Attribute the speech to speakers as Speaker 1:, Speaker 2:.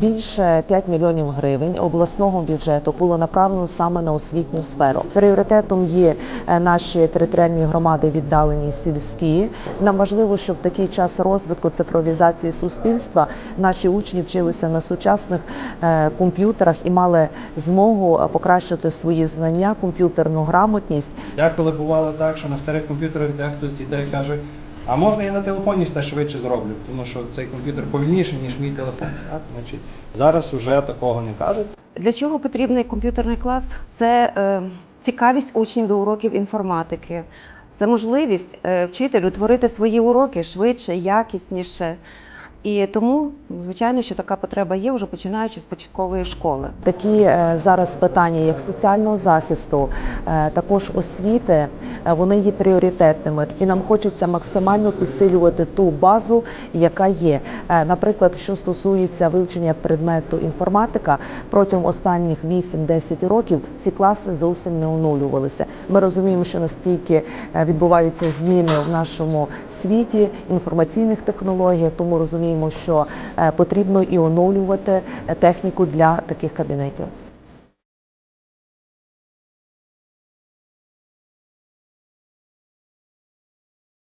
Speaker 1: Більше 5 мільйонів гривень обласного бюджету було направлено саме на освітню сферу. Пріоритетом є е, наші територіальні громади, віддалені сільські. Нам важливо, щоб в такий час розвитку цифровізації суспільства наші учні вчилися на сучасних е, комп'ютерах і мали змогу е, покращити свої знання, комп'ютерну грамотність
Speaker 2: Деколи бувало так, що на старих комп'ютерах дехто з дітей каже, а можна я на телефоні ще швидше зроблю, тому що цей комп'ютер повільніший, ніж мій телефон. Так? Значить, зараз вже такого не кажуть.
Speaker 3: Для чого потрібний комп'ютерний клас? Це е, цікавість учнів до уроків інформатики. Це можливість е, вчителю творити свої уроки швидше, якісніше. І тому, звичайно, що така потреба є вже починаючи з початкової школи.
Speaker 1: Такі е, зараз питання, як соціального захисту, е, також освіти, е, вони є пріоритетними, і нам хочеться максимально підсилювати ту базу, яка є. Наприклад, що стосується вивчення предмету інформатика, протягом останніх 8-10 років ці класи зовсім не оновлювалися. Ми розуміємо, що настільки відбуваються зміни в нашому світі інформаційних технологій, тому розуміємо, що е, потрібно і оновлювати е, техніку для таких кабінетів.